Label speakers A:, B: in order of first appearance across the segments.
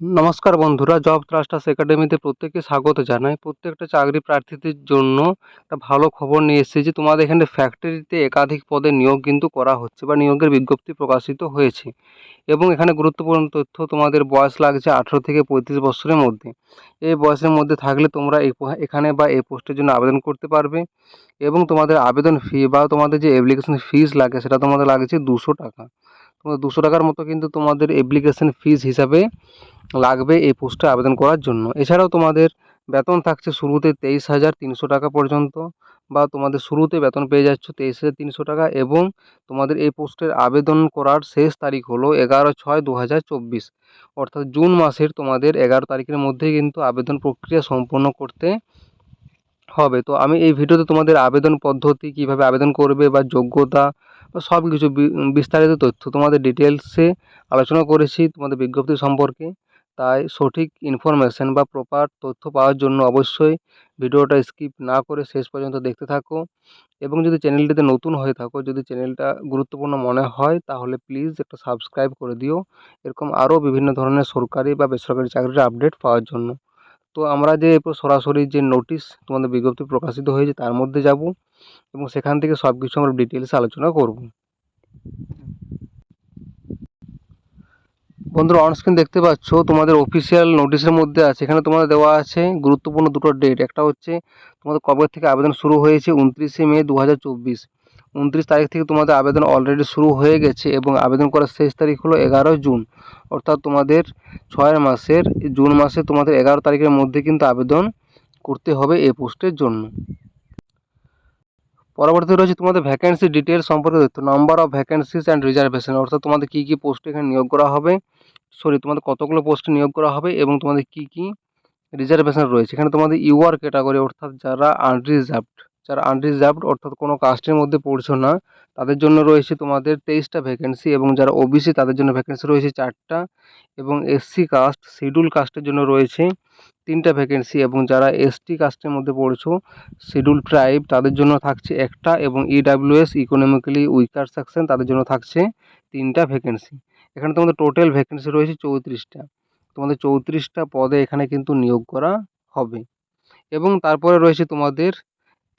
A: নমস্কার বন্ধুরা, জব ট্রাস্টার্স একাডেমিতে প্রত্যেককে স্বাগত জানাই। প্রত্যেকটা চাকরি প্রার্থীদের জন্য একটা ভালো খবর নিয়ে এসেছি যে, তোমাদের এখানে ফ্যাক্টরিতে একাধিক পদে নিয়োগ কিন্তু করা হচ্ছে বা নিয়োগের বিজ্ঞপ্তি প্রকাশিত হয়েছে। এবং এখানে গুরুত্বপূর্ণ তথ্য, তোমাদের বয়স লাগছে আঠেরো থেকে পঁয়ত্রিশ বছরের মধ্যে। এই বয়সের মধ্যে থাকলে তোমরা এখানে বা এই পোস্টের জন্য আবেদন করতে পারবে এবং তোমাদের আবেদন ফি বা তোমাদের যে অ্যাপ্লিকেশন ফিস লাগে, সেটা তোমাদের লাগছে দুশো টাকা। তোমাদের দুশো টাকার মতো কিন্তু তোমাদের অ্যাপ্লিকেশন ফিজ হিসাবে লাগবে এই পোস্টে আবেদন করার জন্য। এছাড়াও তোমাদের বেতন থাকছে শুরুতে তেইশ হাজার তিনশো টাকা পর্যন্ত বা তোমাদের শুরুতে বেতন পেয়ে যাচ্ছ তেইশ হাজার তিনশো টাকা এবং তোমাদের এই পোস্টের আবেদন করার শেষ তারিখ হলো এগারো ছয় দু হাজার চব্বিশ। অর্থাৎ জুন মাসের তোমাদের এগারো তারিখের মধ্যেই কিন্তু আবেদন প্রক্রিয়া সম্পন্ন করতে হবে। তো আমি এই ভিডিওতে তোমাদের আবেদন পদ্ধতি কীভাবে আবেদন করবে বা যোগ্যতা সব কিছু বিস্তারিত তথ্য তোমাদের ডিটেলসে আলোচনা করেছি তোমাদের বিজ্ঞপ্তি সম্পর্কে। তাই সঠিক ইনফরমেশন বা প্রপার তথ্য পাওয়ার জন্য অবশ্যই ভিডিওটা স্কিপ না করে শেষ পর্যন্ত দেখতে থাকো। এবং যদি চ্যানেলটিতে নতুন হয়ে থাকো, যদি চ্যানেলটা গুরুত্বপূর্ণ মনে হয়, তাহলে প্লিজ একটা সাবস্ক্রাইব করে দিও। এরকম আরও বিভিন্ন ধরনের সরকারি বা বেসরকারি চাকরির আপডেট পাওয়ার জন্য। তো আমরা যে এরপর সরাসরি যে নোটিশ তোমাদের বিজ্ঞপ্তি প্রকাশিত হয়েছে তার মধ্যে যাব এবং সেখান থেকে সব কিছু আমরা ডিটেলসে আলোচনা করব। বন্ধুরা অনস্ক্রিন দেখতে পাচ্ছ তোমাদের অফিসিয়াল নোটিশের মধ্যে আছে। এখানে তোমাদের দেওয়া আছে গুরুত্বপূর্ণ দুটো ডেট একটা হচ্ছে তোমাদের কবে থেকে আবেদন শুরু হয়েছে, উনত্রিশে মে দু হাজার চব্বিশ। উনত্রিশ তারিখ থেকে তোমাদের আবেদন অলরেডি শুরু হয়ে গেছে এবং আবেদন করার শেষ তারিখ হলো এগারোই জুন। অর্থাৎ তোমাদের ছয় মাসের, জুন মাসে তোমাদের এগারো তারিখের মধ্যে কিন্তু আবেদন করতে হবে এই পোস্টের জন্য। পরবর্তীতে রয়েছে তোমাদের ভ্যাকেন্সি ডিটেল সম্পর্কে তথ্য। Number of vacancies and reservation অর্থাৎ তোমাদের কী কী পোস্টে এখানে নিয়োগ করা হবে? সরি তোমাদের কতগুলো পোস্টে নিয়োগ করা হবে এবং তোমাদের কী কী রিজার্ভেশন রয়েছে? এখানে তোমাদের ইউআর ক্যাটাগরি অর্থাৎ যারা আনরিজার্ভড যারা আনরিজার্ভড অর্থাৎ কোনো কাস্টের মধ্যে পড়ছো না, তাদের জন্য রয়েছে তোমাদের তেইশটা ভ্যাকেন্সি এবং যারা ওবিসি তাদের জন্য ভ্যাকেন্সি রয়েছে চারটা এবং এসসি কাস্ট শিডিউল কাস্টের জন্য রয়েছে তিনটা ভ্যাকেন্সি এবং যারা এসটি কাস্টের মধ্যে পড়ছো শিডিউল ট্রাইব তাদের জন্য থাকছে একটা এবং ইডাব্লিউএস ইকোনমিক্যালি উইকার সেকশন তাদের জন্য থাকছে তিনটা ভ্যাকেন্সি এখানে তোমাদের টোটাল ভ্যাকেন্সি রয়েছে চৌত্রিশটা। তোমাদের চৌত্রিশটা পদে এখানে কিন্তু নিয়োগ করা হবে। এবং তারপরে রয়েছে তোমাদের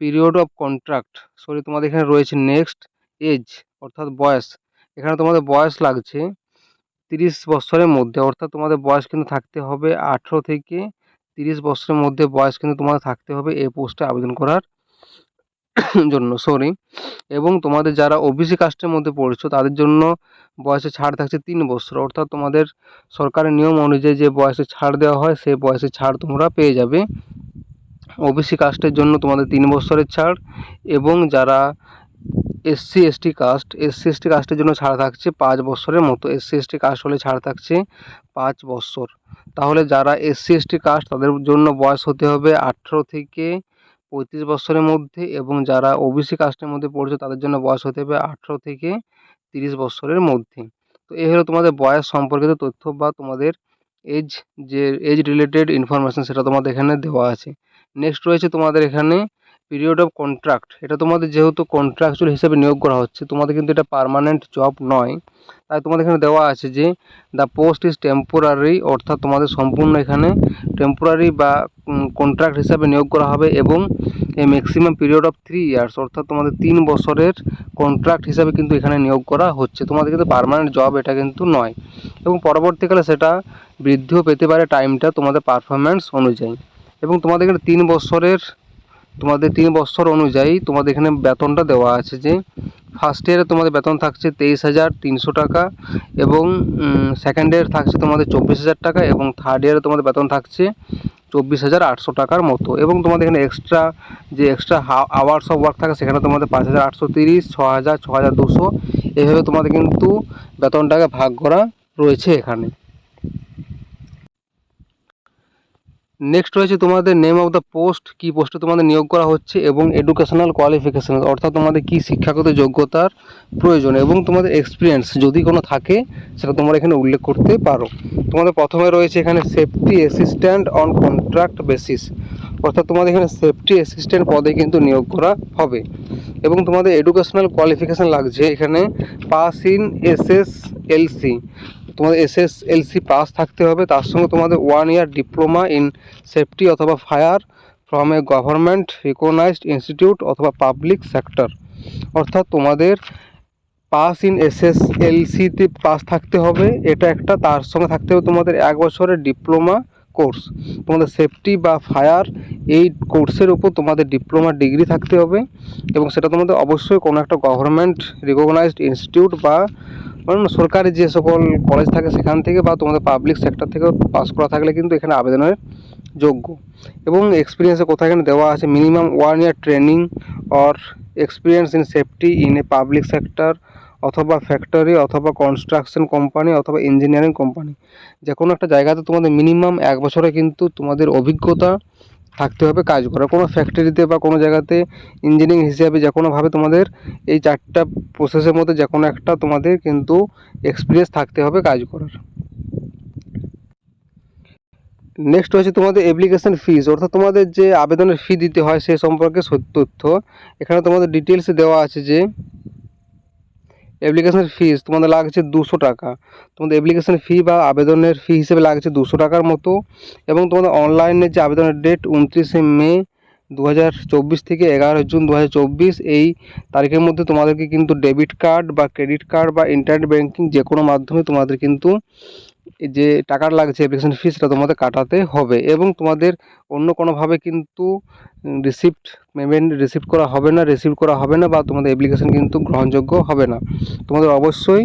A: পিরিয়ড অফ কন্ট্রাক্ট সরি তোমাদের এখানে রয়েছে নেক্সট এজ অর্থাৎ বয়স। এখানে তোমাদের বয়স লাগছে তিরিশ বছরের মধ্যে, অর্থাৎ তোমাদের বয়স কিন্তু থাকতে হবে আঠেরো থেকে তিরিশ বছরের মধ্যে বয়স কিন্তু তোমাদের থাকতে হবে এই পোস্টে আবেদন করার জন্য সরি এবং তোমাদের যারা ওবিসি কাস্টের মধ্যে পড়ছো, তাদের জন্য বয়সে ছাড় থাকছে তিন বছর। অর্থাৎ তোমাদের সরকারের নিয়ম অনুযায়ী যে বয়সে ছাড় দেওয়া হয়, সেই বয়সে ছাড় তোমরা পেয়ে যাবে। ওবিসি কাস্টের জন্য তোমাদের তিন বছরের ছাড় এবং যারা SC ST caste SC ST কাস্টের জন্য ছাড় থাকছে পাঁচ বছরের মতো। এসসি এসটি কাস্ট হলে ছাড় থাকছে পাঁচ বছর। তাহলে যারা এসসি এসটি কাস্ট তাদের জন্য বয়স হতে হবে আঠেরো থেকে পঁয়ত্রিশ বছরের মধ্যে এবং যারা ওবিসি কাস্টের মধ্যে পড়ছে তাদের জন্য বয়স হতে হবে আঠেরো থেকে তিরিশ বছরের মধ্যে। তো এই হলো তোমাদের বয়স সম্পর্কিত তথ্য বা তোমাদের এজ যে এজ রিলেটেড ইনফরমেশান সেটা তোমাদের এখানে দেওয়া আছে। নেক্সট রয়েছে তোমাদের এখানে পিরিয়ড অফ কন্ট্রাক্ট এটা তোমাদের যেহেতু কন্ট্রাকচুয়াল হিসেবে নিয়োগ করা হচ্ছে, তোমাদের কিন্তু এটা পার্মানেন্ট জব নয়। তাই তোমাদের এখানে দেওয়া আছে যে দ্য পোস্ট ইজ টেম্পোরারি অর্থাৎ তোমাদের সম্পূর্ণ এখানে টেম্পোরারি বা কন্ট্রাক্ট হিসাবে নিয়োগ করা হবে এবং এই maximum period of three years অর্থাৎ তোমাদের তিন বছরের কন্ট্রাক্ট হিসাবে কিন্তু এখানে নিয়োগ করা হচ্ছে। তোমাদের কিন্তু পারমানেন্ট জব এটা কিন্তু নয়। এবং পরবর্তীকালে সেটা বৃদ্ধিও পেতে পারে টাইমটা তোমাদের পারফরম্যান্স অনুযায়ী। এবং তোমাদের এখানে তিন বছরের, তোমাদের তিন বছর অনুযায়ী তোমাদের এখানে বেতনটা দেওয়া আছে যে ফার্স্ট ইয়ারে তোমাদের বেতন থাকছে তেইশ হাজার তিনশো টাকা এবং সেকেন্ড ইয়ার থাকছে তোমাদের চব্বিশ হাজার টাকা এবং থার্ড ইয়ারে তোমাদের বেতন থাকছে চব্বিশ হাজার আটশো টাকার মতো এবং তোমাদের এখানে এক্সট্রা যে এক্সট্রা আওয়ার্স অফ ওয়ার্ক থাকে সেখানে তোমাদের পাঁচ হাজার আটশো তিরিশ, ছ হাজার ছ হাজার দুশো, এভাবে তোমাদের কিন্তু বেতনটাকে ভাগ করা রয়েছে এখানে। নেক্সট রয়েছে তোমাদের নেম অফ দ্য পোস্ট কী পোস্টে তোমাদের নিয়োগ করা হচ্ছে এবং এডুকেশনাল কোয়ালিফিকেশান অর্থাৎ তোমাদের কী শিক্ষাগত যোগ্যতার প্রয়োজন এবং তোমাদের এক্সপিরিয়েন্স যদি কোনো থাকে, সেটা তোমরা এখানে উল্লেখ করতে পারো। তোমাদের প্রথমে রয়েছে এখানে safety assistant on contract basis অর্থাৎ তোমাদের এখানে সেফটি অ্যাসিস্ট্যান্ট পদে কিন্তু নিয়োগ করা হবে। এবং তোমাদের এডুকেশনাল কোয়ালিফিকেশান লাগছে এখানে pass in S S LC তোমাদের এসএসএলসি পাস থাকতে হবে। তার সঙ্গে তোমাদের one year diploma in safety অথবা fire from a government recognised institute অথবা পাবলিক সেক্টর অর্থাৎ তোমাদের পাস ইন এসএসএলসিতে পাস থাকতে হবে। এটা একটা, তার সঙ্গে থাকতে হবে তোমাদের এক বছরের ডিপ্লোমা কোর্স তোমাদের সেফটি বা ফায়ার এই কোর্সের উপর তোমাদের ডিপ্লোমা ডিগ্রি থাকতে হবে। এবং সেটা তোমাদের অবশ্যই কোনো একটা গভর্নমেন্ট রিকগনাইজড ইনস্টিটিউট বা মানে সরকারি যে সকল কলেজ থাকে সেখান থেকে বা তোমাদের পাবলিক সেক্টর থেকেও পাস করা থাকলে কিন্তু এখানে আবেদনের যোগ্য। এবং এক্সপিরিয়েন্সে কোথায় এখানে দেওয়া আছে minimum one year training or experience in safety in a public sector অথবা ফ্যাক্টরি অথবা কনস্ট্রাকশন কোম্পানি অথবা ইঞ্জিনিয়ারিং কোম্পানি যে কোনো একটা জায়গাতে তোমাদের মিনিমাম এক বছরে কিন্তু তোমাদের অভিজ্ঞতা থাকতে হবে, কাজ করার। কোনো ফ্যাক্টরিতে বা কোনো জায়গাতে ইঞ্জিনিয়ারিং হিসেবে যে কোনোভাবে তোমাদের এই চারটা প্রসেসের মধ্যে যে কোনো একটা তোমাদের কিন্তু এক্সপিরিয়েন্স থাকতে হবে কাজ করার। নেক্সট হচ্ছে তোমাদের অ্যাপ্লিকেশন ফিস অর্থাৎ তোমাদের যে আবেদনের ফি দিতে হয় সে সম্পর্কে সত্য তথ্য। এখানে তোমাদের ডিটেলসে দেওয়া আছে যে অ্যাপ্লিকেশন ফিস তোমাদের লাগছে দুশো টাকা। তোমাদের অ্যাপ্লিকেশান ফি বা আবেদনের ফি হিসেবে লাগছে দুশো টাকার মতো এবং তোমাদের অনলাইনে যে আবেদনের ডেট উনত্রিশে মে দু হাজার চব্বিশ থেকে এগারো জুন দু হাজার চব্বিশ, এই তারিখের মধ্যে তোমাদেরকে কিন্তু ডেবিট কার্ড বা ক্রেডিট কার্ড বা ইন্টারনেট ব্যাঙ্কিং যে কোনো মাধ্যমে তোমাদের কিন্তু যে টাকার লাগছে অ্যাপ্লিকেশন ফি সেটা তোমাদের কাটাতে হবে এবং তোমাদের অন্য কোনোভাবে কিন্তু রিসিপ্ট পেমেন্ট রিসিভ করা হবে না রিসিভ করা হবে না বা তোমাদের অ্যাপ্লিকেশন কিন্তু গ্রহণযোগ্য হবে না। তোমাদের অবশ্যই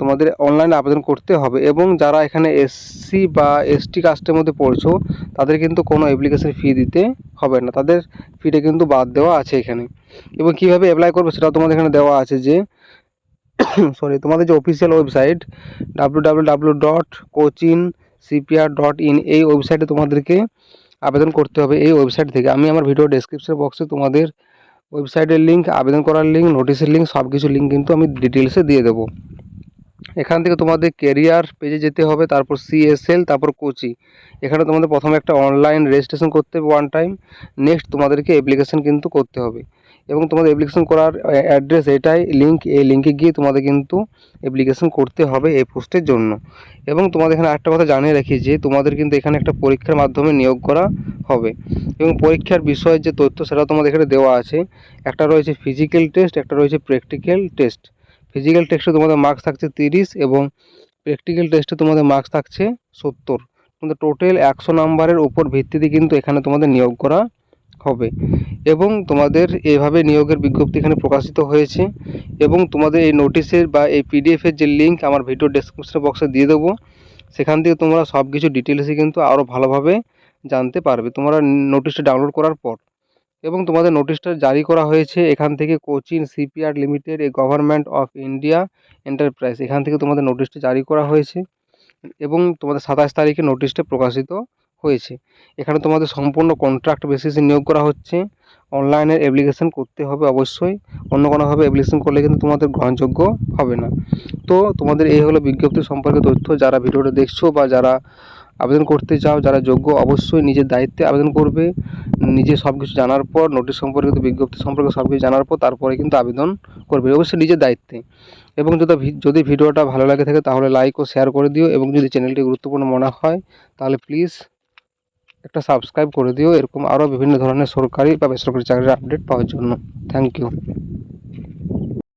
A: তোমাদের অনলাইনে আবেদন করতে হবে এবং যারা এখানে এসসি বা এসটি কাস্টের মধ্যে পড়ছো, তাদের কিন্তু কোনো অ্যাপ্লিকেশন ফি দিতে হবে না। তাদের ফিটা কিন্তু বাদ দেওয়া আছে এখানে। এবং কীভাবে অ্যাপ্লাই করবে সেটাও তোমাদের এখানে দেওয়া আছে যে সরি তোমাদের যে official website W dot Cochin CPR dot in এই ওয়েবসাইটে তোমাদেরকে আবেদন করতে হবে। এই ওয়েবসাইট থেকে আমি আমার ভিডিও ডেসক্রিপশন বক্সে তোমাদের ওয়েবসাইটের লিঙ্ক আবেদন করার লিঙ্ক নোটিশের লিঙ্ক সব কিছু লিঙ্ক কিন্তু আমি ডিটেলসে দিয়ে দেবো। এখান থেকে তোমাদের কেরিয়ার পেজে যেতে হবে, তারপর সিএসএল তারপর কোচি এখানে তোমাদের প্রথমে একটা অনলাইন রেজিস্ট্রেশন করতে হবে ওয়ান টাইম নেক্সট তোমাদেরকে অ্যাপ্লিকেশন কিন্তু করতে হবে। এবং তোমাদের অ্যাপ্লিকেশন করার অ্যাড্রেস এটাই লিঙ্ক এই লিঙ্কে গিয়ে তোমাদের কিন্তু অ্যাপ্লিকেশন করতে হবে এই পোস্টের জন্য। এবং তোমাদের এখানে একটা কথা জানিয়ে রাখি যে, তোমাদের কিন্তু এখানে একটা পরীক্ষার মাধ্যমে নিয়োগ করা হবে। এবং পরীক্ষার বিষয়ের যে তথ্য, সেটা তোমাদের এখানে দেওয়া আছে। একটা রয়েছে ফিজিক্যাল টেস্ট একটা রয়েছে প্র্যাকটিক্যাল টেস্ট ফিজিক্যাল টেস্টে তোমাদের মার্কস থাকছে তিরিশ এবং প্র্যাকটিক্যাল টেস্টে তোমাদের মার্কস থাকছে সত্তর। তোমাদের টোটাল একশো নাম্বারের উপর ভিত্তিতে কিন্তু এখানে তোমাদের নিয়োগ করা হবে। এবং তোমাদের এভাবে নিয়োগের বিজ্ঞপ্তি এখানে প্রকাশিত হয়েছে এবং তোমাদের এই নোটিশের বা এই পিডিএফের যে লিঙ্ক আমার ভিডিও ডেসক্রিপশন বক্সে দিয়ে দেবো, সেখান থেকে তোমরা সব কিছু ডিটেলসে কিন্তু আরও ভালোভাবে জানতে পারবে। তোমরা নোটিশটা ডাউনলোড করার পর। এবং তোমাদের নোটিশটা জারি করা হয়েছে এখান থেকে Cochin CPR limited a government of India enterprise এখান থেকে তোমাদের নোটিশটা জারি করা হয়েছে। এবং তোমাদের সাতাশ তারিখে নোটিশটা প্রকাশিত হয়েছে। এখানে তোমাদের সম্পূর্ণ কন্ট্রাক্ট বেসিসে নিয়োগ করা হচ্ছে। অনলাইনের অ্যাপ্লিকেশন করতে হবে অবশ্যই। অন্য কোনোভাবে অ্যাপ্লিকেশান করলে কিন্তু তোমাদের গ্রহণযোগ্য হবে না। তো তোমাদের এই হলো বিজ্ঞপ্তি সম্পর্কে তথ্য। যারা ভিডিওটা দেখছ বা যারা আবেদন করতে চাও, যারা যোগ্য, অবশ্যই নিজের দায়িত্বে আবেদন করবে। নিজে সব কিছু জানার পর নোটিশ সম্পর্কিত বিজ্ঞপ্তি সম্পর্কে সব কিছু জানার পর, তারপরে কিন্তু আবেদন করবে। অবশ্যই নিজের দায়িত্বে। এবং যদি যদি ভিডিওটা ভালো লাগে থাকে, তাহলে লাইক ও শেয়ার করে দিও। এবং যদি চ্যানেলটি গুরুত্বপূর্ণ মনে হয়, তাহলে প্লিজ একটা সাবস্ক্রাইব করে দিও। এরকম আরও বিভিন্ন ধরনের সরকারি বা বেসরকারি চাকরির আপডেট পাওয়ার জন্য। Thank you